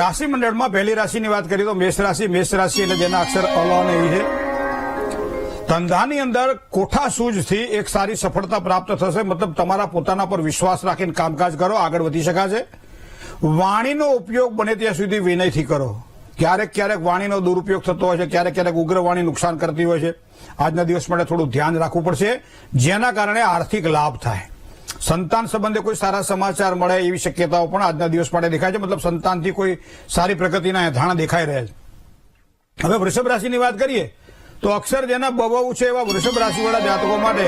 રાશિ મંડળમાં પહેલી રાશિની વાત કરીએ તો મેષ રાશિ મેષ રાશિ એટલે જેના અક્ષર અલ એવી છે. ધંધાની અંદર કોઠા સૂઝથી એક સારી સફળતા પ્રાપ્ત થશે, મતલબ તમારા પોતાના પર વિશ્વાસ રાખીને કામકાજ કરો, આગળ વધી શકાશે. વાણીનો ઉપયોગ બને ત્યાં સુધી વિનયથી કરો. ક્યારેક ક્યારેક વાણીનો દુરુપયોગ થતો હોય છે, ક્યારેક ક્યારેક ઉગ્ર વાણી નુકસાન કરતી હોય છે. આજના દિવસ માટે થોડું ધ્યાન રાખવું પડશે, જેના કારણે આર્થિક લાભ થાય. સંતાન સંબંધે કોઈ સારા સમાચાર મળે એવી શક્યતાઓ પણ આજના દિવસ માટે દેખાય છે. મતલબ સંતાનથી કોઈ સારી પ્રગતિના ધાણા દેખાઈ રહ્યા છે. હવે વૃષભ રાશિની વાત કરીએ તો અક્ષર જેના બબવ છે એવા વૃષભ રાશિવાળા જાતકો માટે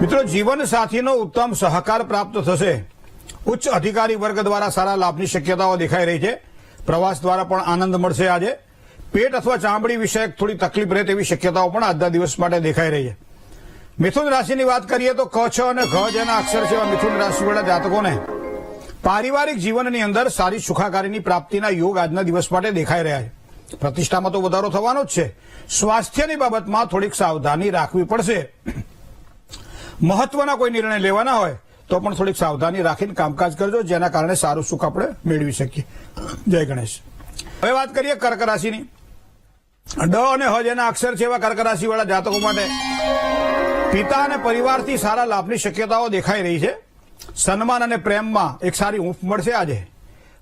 મિત્રો જીવન સાથીનો ઉત્તમ સહકાર પ્રાપ્ત થશે. ઉચ્ચ અધિકારી વર્ગ દ્વારા સારા લાભની શક્યતાઓ દેખાઈ રહી છે. પ્રવાસ દ્વારા પણ આનંદ મળશે આજે. પેટ અથવા ચામડી વિષયક થોડી તકલીફ રહે તેવી શક્યતાઓ પણ આજના દિવસ માટે દેખાઈ રહી છે. મિથુન રાશિની વાત કરીએ તો ક, છ અને ઘ જેના અક્ષર છે મિથુન રાશિવાળા જાતકોને પારિવારિક જીવનની અંદર સારી સુખાકારીની પ્રાપ્તિના યોગ આજના દિવસ માટે દેખાઈ રહ્યા છે. પ્રતિષ્ઠામાં તો વધારો થવાનો જ છે. સ્વાસ્થ્યની બાબતમાં થોડીક સાવધાની રાખવી પડશે. મહત્વના કોઈ નિર્ણય લેવાના હોય તો પણ થોડીક સાવધાની રાખીને કામકાજ કરજો, જેના કારણે સારું સુખ આપણે મેળવી શકીએ. જય ગણેશ. હવે વાત કરીએ કર્ક રાશિની. ડ અને હ જેના અક્ષર છે એવા કર્ક રાશિવાળા જાતકો માટે. પિતા અને પરિવારથી સારા લાભની શક્યતાઓ દેખાઈ રહી છે. સન્માન અને પ્રેમમાં એક સારી ઊંફ મળશે આજે.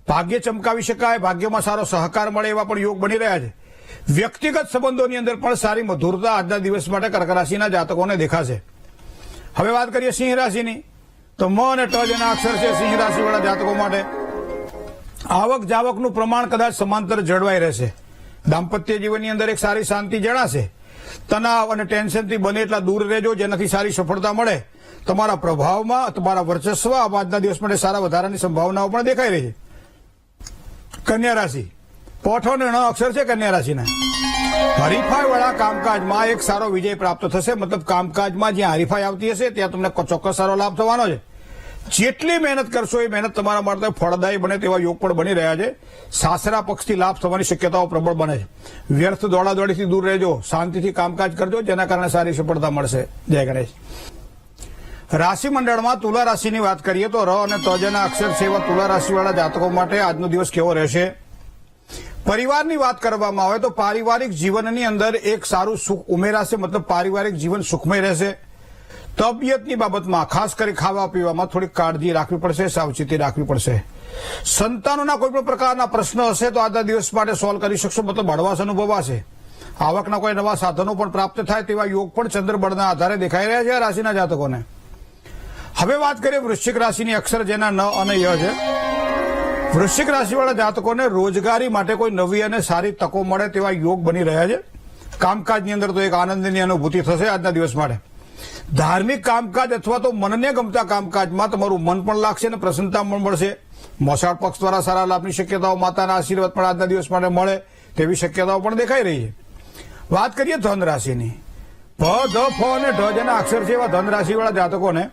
ભાગ્ય ચમકાવી શકાય, ભાગ્યમાં સારો સહકાર મળે એવા પણ યોગ બની રહ્યા છે. વ્યક્તિગત સંબંધોની અંદર પણ સારી મધુરતા આજના દિવસ માટે કર્ક રાશિના જાતકોને દેખાશે. હવે વાત કરીએ સિંહ રાશિની. તો મ અને ટ જેના અક્ષર છે સિંહ રાશિવાળા જાતકો માટે. આવક જાવકનું પ્રમાણ કદાચ સમાંતર જળવાઈ રહેશે. દાંપત્ય જીવનની અંદર એક સારી શાંતિ જણાશે તણાવ અને ટેન્શનથી બને એટલા દૂર રહેજો, જેનાથી સારી સફળતા મળે. તમારા પ્રભાવમાં, તમારા વર્ચસ્વ આજના દિવસ માટે સારા વધારાની સંભાવનાઓ પણ દેખાઈ રહી છે. કન્યા રાશિ. પોઠો ને અક્ષર છે કન્યા રાશિના. હરીફાઈ વાળા કામકાજમાં એક સારો વિજય પ્રાપ્ત થશે. મતલબ કામકાજમાં જ્યાં હરીફાઈ આવતી હશે, ત્યાં તમને ચોક્કસ સારો લાભ થવાનો છે. જેટલી મહેનત કરશો એ મહેનત તમારા માટે ફળદાયી બને તેવા યોગ પણ બની રહ્યા છે. સાસરા પક્ષથી લાભ થવાની શક્યતાઓ પ્રબળ બને છે. વ્યર્થ દોડાદોડીથી દૂર રહેજો. શાંતિથી કામકાજ કરજો. જેના કારણે સારી સફળતા મળશે. જય ગણેશ. રાશિ મંડળમાં તુલા રાશિની વાત કરીએ તો ર અને તજના અક્ષર એવા તુલા રાશિવાળા જાતકો માટે આજનો દિવસ કેવો રહેશે? પરિવારની વાત કરવામાં આવે તો પારિવારિક જીવનની અંદર એક સારું સુખ ઉમેરાશે, મતલબ પારિવારિક જીવન સુખમય રહેશે. તબિયતની બાબતમાં, ખાસ કરી ખાવા પીવામાં થોડીક કાળજી રાખવી પડશે, સાવચેતી રાખવી પડશે. સંતાનોના કોઈ પણ પ્રકારના પ્રશ્ન હશે તો આજના દિવસ માટે સોલ્વ કરી શકશો. મતલબ હળવાશ અનુભવાશે આવકના કોઈ નવા સાધનો પણ પ્રાપ્ત થાય તેવા યોગ પણ ચંદ્રબળના આધારે દેખાઈ રહ્યા છે આ રાશિના જાતકોને. હવે વાત કરીએ વૃશ્ચિક રાશિની અક્ષર જેના ન અને ય છે. વૃશ્ચિક રાશિવાળા જાતકોને રોજગારી માટે કોઈ નવી અને સારી તકો મળે તેવા યોગ બની રહ્યા છે. કામકાજની અંદર તો એક આનંદની અનુભૂતિ થશે આજના દિવસ માટે. ધાર્મિક કામકાજ અથવા તો મનને ગમતા કામકાજમાં તમારું મન પણ લાગશે અને પ્રસન્નતા પણ મળશે. મોસાળ પક્ષ દ્વારા સારા લાભની શક્યતાઓ માતાના આશીર્વાદ પણ આજના દિવસ માટે મળે તેવી શક્યતાઓ પણ દેખાઈ રહી છે. વાત કરીએ ધન રાશિની ભ, ધ, ફ અને ઢ જેના અક્ષર છે એવા ધન રાશિવાળા જાતકોને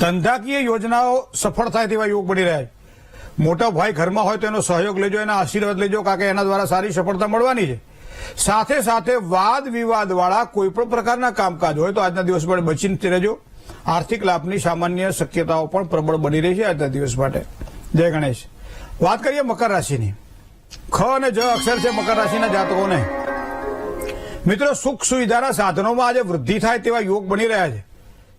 ધંધાકીય યોજનાઓ સફળ થાય તેવા યોગ બની રહ્યા છે. મોટા ભાઈ ઘરમાં હોય તો એનો સહયોગ લેજો, એના આશીર્વાદ લેજો કારણ કે એના દ્વારા સારી સફળતા મળવાની છે. સાથે સાથે વાદ વિવાદ વાળા કોઈ પ્રકારના કામકાજ હોય તો આજના દિવસ માટે બચીને રહેજો. આર્થિક લાભની સામાન્ય શક્યતાઓ પણ પ્રબળ બની રહી છે આજના દિવસ માટે. જય ગણેશ. વાત કરીએ મકર રાશિની. ખ અને જ અક્ષર છે મકર રાશિના જાતકોને. મિત્રો, સુખ સુવિધાના સાધનોમાં આજે વૃદ્ધિ થાય તેવા યોગ બની રહ્યા છે.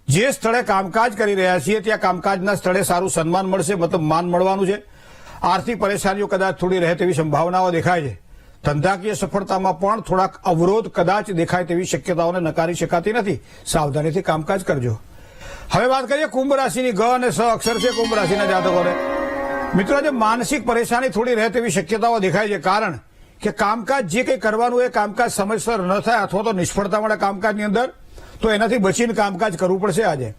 જે સ્થળે કામકાજ કરી રહ્યા છીએ, ત્યાં કામકાજના સ્થળે સારું સન્માન મળશે, મતલબ માન મળવાનું છે. આર્થિક પરેશાનીઓ કદાચ થોડી રહે તેવી સંભાવનાઓ દેખાય છે. ધંધાકીય સફળતામાં પણ થોડાક અવરોધ કદાચ દેખાય તેવી શક્યતાઓને નકારી શકાતી નથી. સાવધાનીથી કામકાજ કરજો. હવે વાત કરીએ કુંભ રાશિની ગ અને સ અક્ષર છે કુંભ રાશિના જાતકોને. મિત્રો, આજે માનસિક પરેશાની થોડી રહે તેવી શક્યતાઓ દેખાય છે. કારણ કે કામકાજ જે કંઈ કરવાનું એ કામકાજ સમયસર ન થાય અથવા તો નિષ્ફળતા મળે કામકાજની અંદર, તો એનાથી બચીને કામકાજ કરવું પડશે આજે.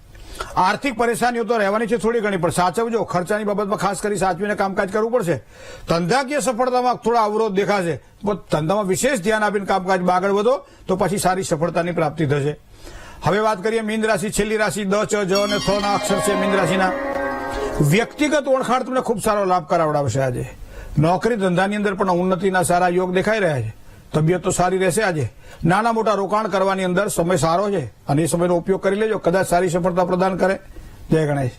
આર્થિક પરેશાનીઓ તો રહેવાની છે થોડી ઘણી, પણ સાચવજો. ખર્ચાની બાબતમાં ખાસ કરી સાચવીને કામકાજ કરવું પડશે. ધંધાકીય સફળતામાં થોડા અવરોધ દેખાશે. પણ ધંધામાં વિશેષ ધ્યાન આપીને કામકાજમાં આગળ વધો, તો પછી સારી સફળતાની પ્રાપ્તિ થશે. હવે વાત કરીએ મીન રાશિ, છેલ્લી રાશિ, દ, ચ, જ અને થ ના અક્ષર છે મીન રાશિના. વ્યક્તિગત ઓળખાણ તમને ખૂબ સારો લાભ કરાવડાવશે આજે. નોકરી ધંધાની અંદર પણ ઉન્નતિના સારા યોગ દેખાઈ રહ્યા છે. તબિયત તો સારી રહેશે આજે. નાના મોટા રોકાણ કરવાની અંદર સમય સારો છે અને એ સમયનો ઉપયોગ કરી લેજો. કદાચ સારી સફળતા પ્રદાન કરે. જય ગણેશ.